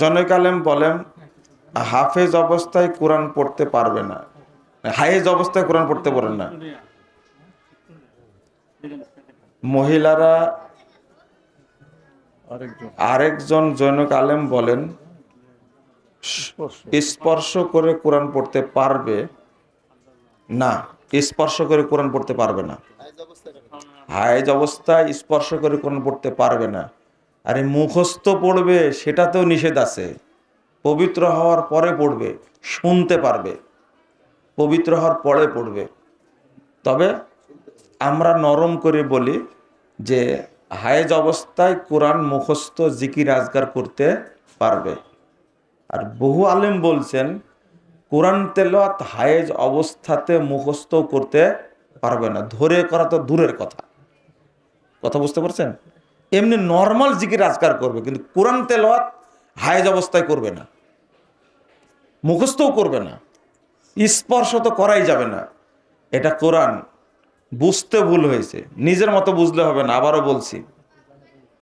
জনক আলেম বলেন, হাফেজ অবস্থায় কোরআন পড়তে পারবে না। হায়েজ অবস্থায় কোরআন পড়তে পারেন না। মহিলারা আরেকজন জনক আলেম বলেন, স্পর্শ করে কোরআন পড়তে পারবে না। স্পর্শ করে কোরআন পড়তে পারবে না। হায়েজ অবস্থায় স্পর্শ করে কোরআন পড়তে পারবে না। আরে মুখস্থ পড়বে, সেটাতেও নিষেধ আছে। পবিত্র হওয়ার পরে পড়বে, শুনতে পারবে। পবিত্র হওয়ার পরে পড়বে। তবে আমরা নরম করে বলি যে, হায়েজ অবস্থায় কোরআন মুখস্থ, জিকির, আজগার করতে পারবে। আর বহু আলেম বলছেন, কোরআন তেলাওয়াত হায়েজ অবস্থাতে মুখস্থ করতে পারবে না। ধরে করা তো দূরের কথা। কথা বুঝতে পারছেন? এমনি নর্মাল জিকির আজকার করবে, কিন্তু কোরআন তেলাওয়াত হায়েজ অবস্থায় করবে না। মুখস্থও করবে না। স্পর্শ তো করাই যাবে না। এটা কোরআন, বুঝতে ভুল হয়েছে। নিজের মতো বুঝলে হবে না, আবারও বলছি।